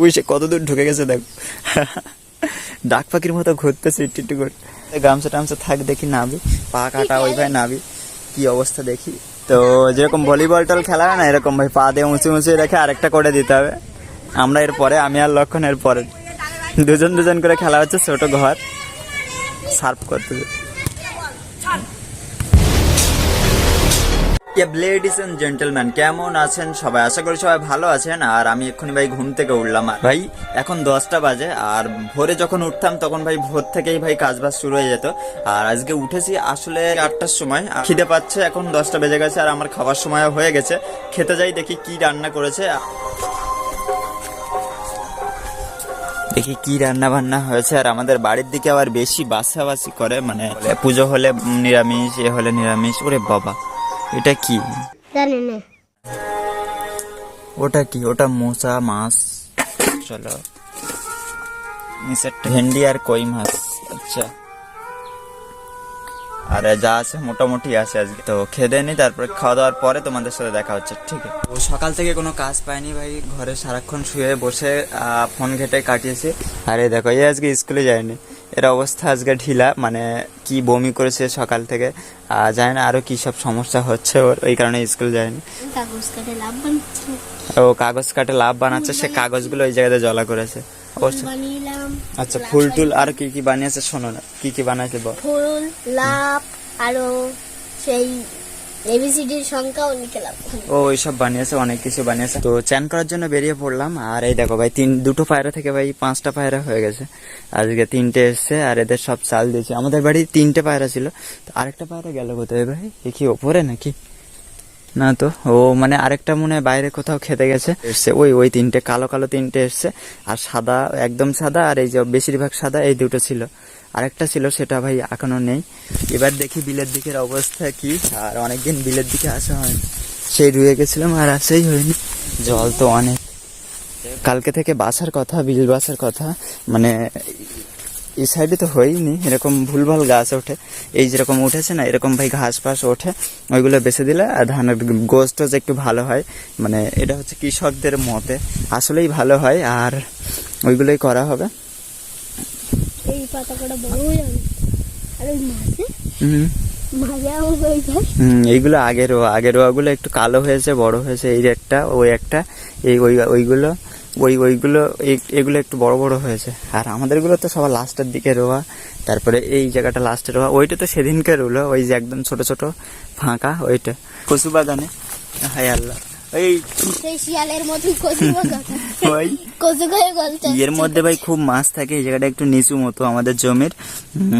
ওই সে কত দূর ঢুকে গেছে দেখো। ডাক পাখির মতো ঘুরতেছে একটু একটু গামছা টামছা থাক, দেখি নাবি পা কাটা ওই ভাই নাবি কি অবস্থা দেখি। তো যেরকম ভলিবল টল খেলা হয় না, এরকম ভাই পা দিয়ে উঁচু উঁচু রেখে আরেকটা করে দিতে হবে। আমরা এর পরে, আমি আর লক্ষণ এর পরে। দুজন দুজন করে খেলা হচ্ছে ছোট ঘর। সার্ভ করতে লেডিস এন্ড জেন্টেলম্যান কেমন আছেন সবাই? আশা করি সবাই ভালো আছেন। আর আমি এক্ষুনি ভাই ঘুম থেকে উঠলাম। আর ভাই, এখন দশটা বাজে। আর ভোরে যখন উঠতাম, তখন ভাই ভোর থেকেই ভাই কাজ বাজ শুরু হয়ে যেত। আর আজকে উঠেছি আসলে আটটার সময়। খিদে পাচ্ছে, এখন দশটা বেজে গেছে আর আমার খাবার সময় হয়ে গেছে। খেতে যাই, দেখি কি রান্না করেছে। দেখি কি রান্না বান্না হয়েছে। আর আমাদের বাড়ির দিকে আবার বেশি বাসাবাসি করে মানে পুজো হলে নিরামিষ, এ হলে নিরামিষ। ওরে বাবা। এটা কি? জানি না। ওটা কি? ওটা মোচা মাছ। চলো। নিচেরটা ভেন্ডি আর কই মাছ। আচ্ছা। আর যা আছে মোটামুটি আছে আজকে। তো খেদে নি তারপরে খাওয়া দাওয়ার পরে তোমাদের সাথে দেখা হচ্ছে ঠিক আছে? তো সকাল থেকে কোনো কাজ পাইনি ভাই ঘরে সারাক্ষণ শুয়ে বসে ফোন ঘেটে কাটিয়েছি। আরে দেখো এই আজকে স্কুলে যায়নি। এর অবস্থা আজকে ঢিলা মানে কি বমি করেছে সকাল থেকে আর জানি না আরও কি সব সমস্যা হচ্ছে ওর ওই কারণে স্কুল যায়নি। কাগজ কাটে লাভ বানাচ্ছি। ও কাগজ কাটে লাভ বানাচ্ছে সে কাগজগুলো ওই জায়গাতে জলা করেছে। অবশ্য বানিয়েলাম আচ্ছা ফুল টুল আর কি কি বানিয়েছে শোনো না কি কি বানাইছে বল। ফুল লাভ আরও সেই বানিয়েছে, অনেক কিছু বানিয়েছে। তো করার জন্য বেরিয়ে পড়লাম, আর এই দেখো ভাই, তিন, দুটো পায়রা থেকে ভাই পাঁচটা পায়রা হয়ে গেছে। আজকে তিনটে এসছে, আর এদের সব চাল দিয়েছে। আমাদের বাড়ি তিনটে পায়রা ছিল। তো আরেকটা পায়রা গেল কোথায় ভাই? এ কি ওপরে নাকি? না তো? ও মানে আরেকটা মনে হয় বাইরে কোথাও খেতে গেছে। এসছে, ওই ওই তিনটে, কালো কালো তিনটে এসছে। আর সাদা, একদম সাদা, আর এই যে বেশিরভাগ সাদা, এই দুটো ছিল। আরেকটা ছিল, সেটা ভাই এখনও নেই। এবার দেখি বিলের দিকের অবস্থা কি। আর অনেকদিন বিলের দিকে আসা হয়নি। সেই রুয়ে গেছিলাম, আর আসেই হয়নি। জল তো অনেক। কালকে থেকে বাসার কথা, বিল বাসার কথা। মানে এই সাইডে তো হয়নি এরকম ভুলভাল গাছ ওঠে। এই যেরকম উঠেছে না এরকম ভাই ঘাস ফাস ওঠে ওইগুলো বেছে দিলে আর ধানের গোস টোস একটু ভালো হয় মানে এটা হচ্ছে কৃষকদের মতে। আসলেই ভালো হয় আর ওইগুলোই করা হবে। এই পাতা কটা বড় হয়ে যাবে আর ওই মাঝে? হুম। মাঝে আমার ওই ঘর হুম এইগুলো আগের আগের রোয়াগুলো একটু কালো হয়েছে বড় হয়েছে এই একটা ওই একটা এই ওই ওইগুলো। ওই, ওইগুলো এগুলো একটু বড় বড় হয়েছে। আর আমাদেরগুলো তো সবার লাস্টের দিকে রোয়া। তারপরে এই জায়গাটা লাস্টে রোয়া। ওইটা তো সেদিনকে রুলো, ওই যে একদম ছোট ছোট ফাঁকা ওইটা। কচু বাগানে হায় আল্লাহ। এই শিয়ালের মতন কচু কথা গলতে এর মধ্যে ভাই খুব মাছ থাকে এই জায়গাটা একটু নিচু মতো আমাদের জমির।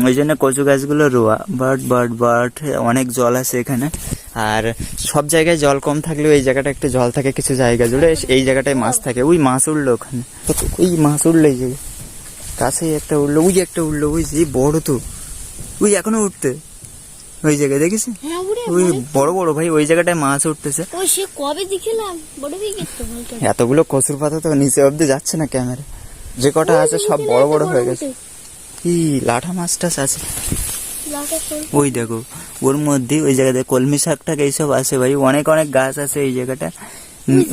ওই জন্য কচু গাছগুলো রোয়া। বাট বাট বাট অনেক জল আছে এখানে। আর সব জায়গায় জল কম থাকলেও এই জায়গাটা একটু জল থাকে কিছু জায়গা জুড়ে। এই জায়গাটায় মাছ থাকে। ওই মাছ উঠল ওখানে। ওই মাছ উঠল এই জায়গায় কাছেই একটা উঠল ওই একটা উঠল ওই যে বড় তো। ওই এখনও উঠতে। ওই জায়গায় দেখিস হ্যাঁ ওই বড় বড় ভাই ওই জায়গাটায় মাছ উঠতেছে। ওই সে কবে দেখলাম? বড় তো বলতে? এতগুলো কচুর পাতা তো নিচে অব্দি যাচ্ছে না ক্যামেরা যে কটা আছে সব বড় বড় হয়ে গেছে। কি লাঠা মাছ টাছ আছে। ওই দেখো ওর মধ্যে ওই জায়গাতে কলমি শাক টাক এইসব আছে ভাই। অনেক অনেক গাছ আছে এই জায়গাটা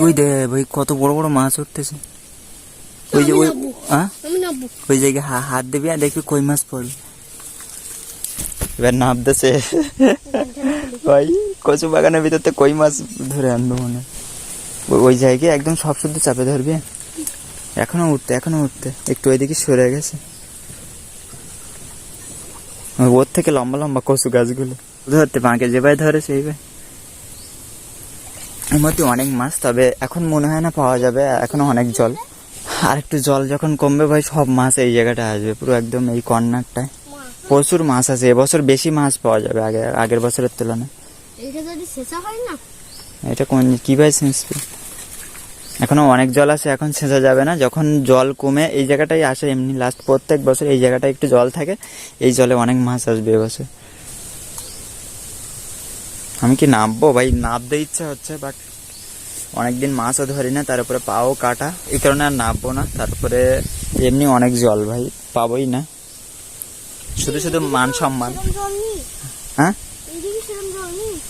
ওই দেখ ভাই কত বড় বড় মাছ উঠতেছে। ওই যে ওই হ্যাঁ ওই জায়গায় হাত দিবি আর দেখবি কই মাছ পড়বে। এবার নামতেছে। ভাই, কচু বাগানের ভিতর থেকে কই মাছ ধরে আনব মনে। ওই- ওই জায়গায় একদম সব শুদ্ধ চাপে ধরবে? এখনও উঠতে এখনও উঠতে। একটু ওইদিকে সরে গেছে। ওর থেকে লম্বা লম্বা কচু গাছগুলো। ধরতে বাঁকে যে ভাই ধরে সেই ভাই। এর মধ্যে অনেক মাছ, তবে এখন মনে হয় না পাওয়া যাবে। এখনও অনেক জল। আর একটু জল যখন কমবে ভাই, সব মাছ এই জায়গাটা আসবে। পুরো একদম এই কর্নারটায়। প্রচুর মাছ আছে এবছর বেশি মাছ পাওয়া যাবে আগে আগের বছরের তুলনায়। এইটা যদি শেষা হয় না? এটা কোন কি ভাই সেন্সপি এখনও অনেক জল আছে এখন ছেঁচা যাবে না। যখন জল কমে এই জায়গাটাই আসে এমনি। লাস্ট প্রত্যেক বছর এই জায়গাটায় একটু জল থাকে এই জলে অনেক মাছ আসবে এবছর। আমি কি নামবো ভাই? নামতে ইচ্ছা হচ্ছে বাট অনেকদিন মাছও ধরি না তার উপরে পাও কাটা। এই কারণে আর নামবো না তারপরে এমনি অনেক জল ভাই পাবোই না। শুধু শুধু মান সম্মান। হ্যাঁ?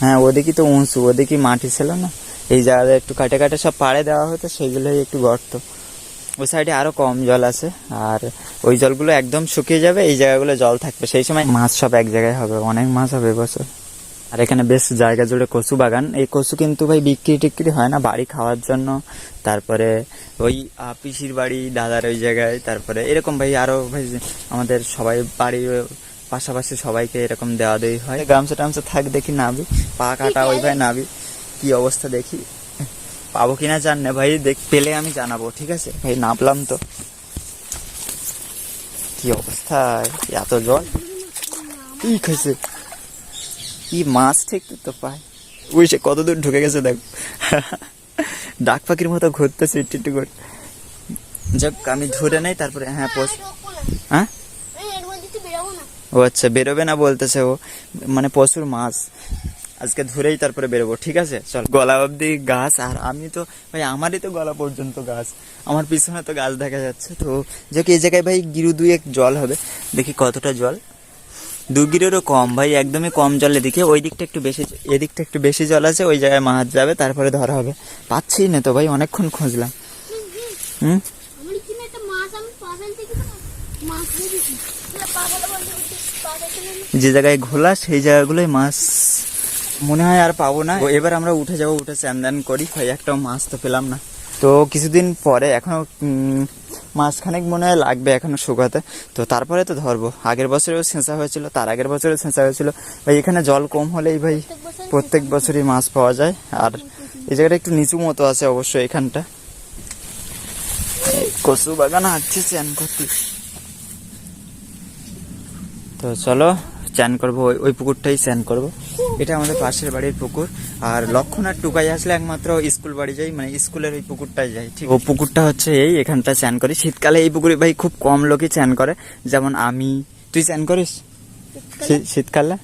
হ্যাঁ ওদিকে তো উঁচু, ওদিকে মাটি ছিল না। এই জায়গাটা একটু কাটে কাটে সব পাড়ে দেওয়া হতো, সেগুলোই একটু গর্ত। ওই সাইডে আরও কম জল আছে, আর ওই জলগুলো একদম শুকিয়ে যাবে, এই জায়গাগুলো জল থাকবে। সেই সময় মাছ সব এক জায়গায় হবে, অনেক মাছ হবে এবছর আর এখানে বেশ জায়গা জুড়ে কচু বাগান। এই কচু কিন্তু ভাই বিক্রি টিক্রি হয় না, বাড়ি খাওয়ার জন্য। তারপরে ওই পিসির বাড়ি, দাদার ওই জায়গায়। তারপরে এরকম ভাই আরও ভাই আমাদের সবাই বাড়ির পাশাপাশি সবাইকে এরকম দেওয়া দেওয়ি হয়। গামছা টামছা থাক দেখি নাবি পা কাটা ওই ভাই নাবি কি অবস্থা দেখি? পাবো কিনা জান না ভাই, দেখ, পেলে আমি জানাব, ঠিক আছে? ভাই নামলাম তো। কি অবস্থা? এত জল? কি খাইছে? কি মাছ ঠিক তো পায়। ওই সে কত দূর ঢুকে গেছে দেখ। ডাক পাখির মতো ঘুরতেছে একটু একটু করে। যাক, আমি ধরে নেই, তারপরে হ্যাঁ পোষ হ্যাঁ? ও আচ্ছা বেরোবে না বলতেছে ও। মানে প্রচুর মাছ। আজকে ধরেই তারপরে বেরোবো, ঠিক আছে? চল, গলা অবধি গাছ, আর আমি তো, ভাই, আমারই তো গলা পর্যন্ত গাছ। আমার পিছনে তো গাছ দেখা যাচ্ছে। তো যে কি এই জায়গায় ভাই গিরু দুই এক জল হবে। দেখি কতটা জল। দু গিরেরও কম, ভাই, একদমই কম জল। এদিকে ওই দিকটা একটু বেশি এদিকটা একটু বেশি জল আছে, ওই জায়গায় মাছ যাবে, তারপরে ধরা হবে। পাচ্ছি না তো, ভাই, অনেকক্ষণ খুঁজলাম। যে জায়গায় ঘোলা, সেই জায়গাগুলোই মাছ মনে হয় আর পাবো না। এবার আমরা উঠে যাব, উঠে স্যান করি। ভাই, একটাও মাছ তো পেলাম না। তো কিছুদিন পরে, এখনও মাসখানেক মনে হয় লাগবে এখনও শুকাতে। তো তারপরে তো ধরবো। আগের বছরেও ছেঁচা হয়েছিল, তার আগের বছরেও ছেঁচা হয়েছিল। ভাই, এখানে জল কম হলেই ভাই প্রত্যেক বছরই মাছ পাওয়া যায়। আর এই জায়গাটা একটু নিচু মতো আছে অবশ্য এখানটা। কচু বাগান হাঁটছে, চ্যান করতে তো চলো, চ্যান করব, ওই পুকুরটাই চান করব। এটা আমাদের পাশের বাড়ির পুকুর। আর লক্ষণ আর টুকাই আসলে একমাত্র স্কুল বাড়ি যাই মানে স্কুলের ওই পুকুরটাই যাই ঠিক ও পুকুরটা হচ্ছে এই এখানটা চান করি। শীতকালে এই পুকুরে ভাই খুব কম লোকই চান করে। যেমন আমি তুই চান করিস? শীতকালে?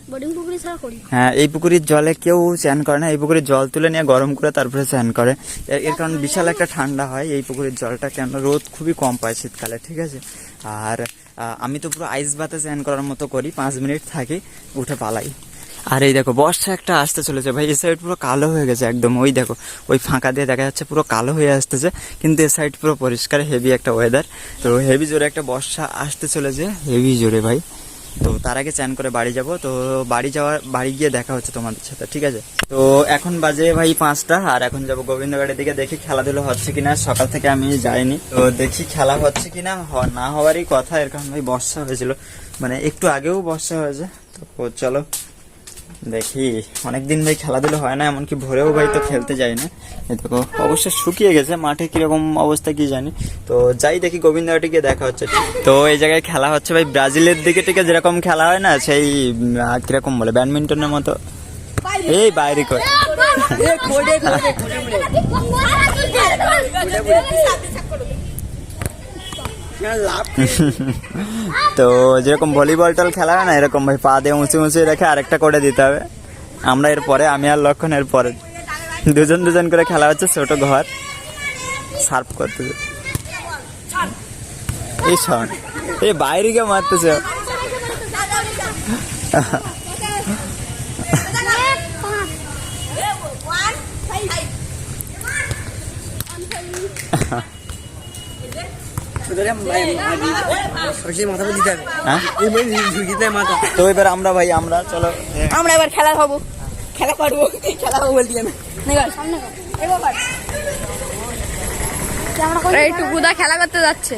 হ্যাঁ এই পুকুরের জলে কেউ চান করে না। এই পুকুরের জল তুলে নিয়ে গরম করে তারপরে চান করে। এর- এর কারণ বিশাল একটা ঠান্ডা হয় এই পুকুরের জলটা কেন রোদ খুবই কম পায় শীতকালে ঠিক আছে? আর আমি তো পুরো আইস বাতে চান করার মতো করি পাঁচ মিনিট থাকি উঠে পালাই। আর এই দেখো, বর্ষা একটা আসতে চলেছে ভাই, এই সাইড পুরো কালো হয়ে গেছে একদম। ওই দেখো, ওই ফাঁকা দিয়ে দেখা যাচ্ছে পুরো কালো হয়ে আসতেছে, কিন্তু এ সাইড পুরো পরিষ্কার হেভি একটা ওয়েদার তো হেভি জোরে একটা বর্ষা আসতে চলেছে হেভি জোরে ভাই। তো তার আগে চ্যান করে বাড়ি যাব, তো বাড়ি যাওয়ার, বাড়ি গিয়ে দেখা হচ্ছে তোমাদের সাথে, ঠিক আছে? তো এখন বাজে ভাই পাঁচটা, আর এখন যাব গোবিন্দবাড়ির দিকে, দেখি খেলাধুলো হচ্ছে কিনা, সকাল থেকে আমি যাইনি। তো দেখি খেলা হচ্ছে কিনা না হওয়ারই কথা, এরকম ভাই বর্ষা হয়েছিল। মানে একটু আগেও বর্ষা হয়েছে, তো চলো। দেখি অনেকদিন ভাই খেলাধুলো হয় না এমনকি ভোরেও ভাই তো খেলতে যাই না এই দেখো অবশ্য শুকিয়ে গেছে মাঠে কীরকম অবস্থা কি জানি তো যাই দেখি গোবিন্দবাটি গিয়ে দেখা হচ্ছে তো এই জায়গায় খেলা হচ্ছে ভাই ব্রাজিলের দিকে থেকে যেরকম খেলা হয় না সেই কীরকম বলে ব্যাডমিন্টনের মতো এই বাইরে কর তো যেরকম ভলিবল টল খেলা হয় না এরকম ভাই পা দিয়ে উঁচু উঁচু রেখে আরেকটা করে দিতে হবে। আমরা এর পরে আমি আর লক্ষণ এর পরে দুজন দুজন করে খেলা হচ্ছে ছোট ঘর। সার্ভ করতেছে এই শোন এই বাইরে গিয়ে মারতেছে হবে হ্যাঁ ঝুঁকিতে মাথা তো এবার আমরা ভাই আমরা চলো আমরা এবার খেলা হব খেলা করব খেলা হব বলতে না সামনে কর। এবার কর। ক্যামেরা কর। এই টুকুদা খেলা করতে যাচ্ছে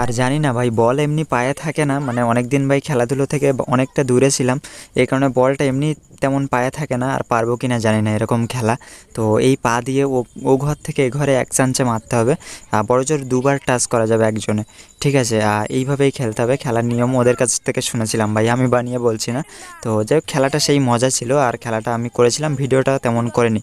আর জানি না ভাই বল এমনি পায়ে থাকে না। মানে অনেক দিন ভাই খেলাধুলো থেকে অনেকটা দূরে ছিলাম। এই কারণে বলটা এমনি তেমন পায়ে থাকে না, আর পারব কিনা জানি না এরকম খেলা। তো এই পা দিয়ে ও ও ঘর থেকে এ ঘরে এক চান্সে মারতে হবে। আর বড় জোর দুবার টাচ করা যাবে একজনে। ঠিক আছে এইভাবেই খেলতে হবে। খেলার নিয়ম ওদের কাছ থেকে শুনেছিলাম ভাই, আমি বানিয়ে বলছি না। তো যাই খেলাটা সেই মজা ছিল, আর খেলাটা আমি করেছিলাম, ভিডিওটা তেমন করিনি।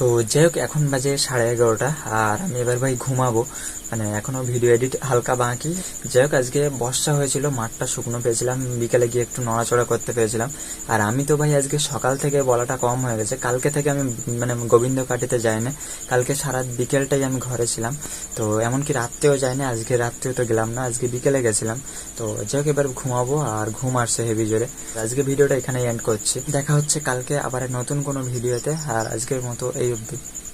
তো যাই হোক এখন বাজে সাড়ে এগারোটা, আর আমি এবার ভাই ঘুমাবো। মানে এখনও ভিডিও এডিট হালকা বাঁকি। যাই হোক আজকে বর্ষা হয়েছিল, মাঠটা শুকনো পেয়েছিলাম, বিকেলে গিয়ে একটু নড়াচড়া করতে পেরেছিলাম। আর আমি তো ভাই আজকে সকাল থেকে বলাটা কম হয়ে গেছে। কালকে থেকে আমি মানে গোবিন্দ কাটিতে যাই না কালকে সারা বিকেলটাই আমি ঘরে ছিলাম। তো এমনকি রাত্রেও যাইনি, আজকে রাত্রেও তো গেলাম না, আজকে বিকেলে গেছিলাম। তো যাই হোক এবার ঘুমাবো, আর ঘুম আসছে হেভি জোরে। আজকে ভিডিওটা এখানে এন্ড করছি। দেখা হচ্ছে কালকে আবার নতুন কোনো ভিডিওতে আর আজকের মতো এই অবধি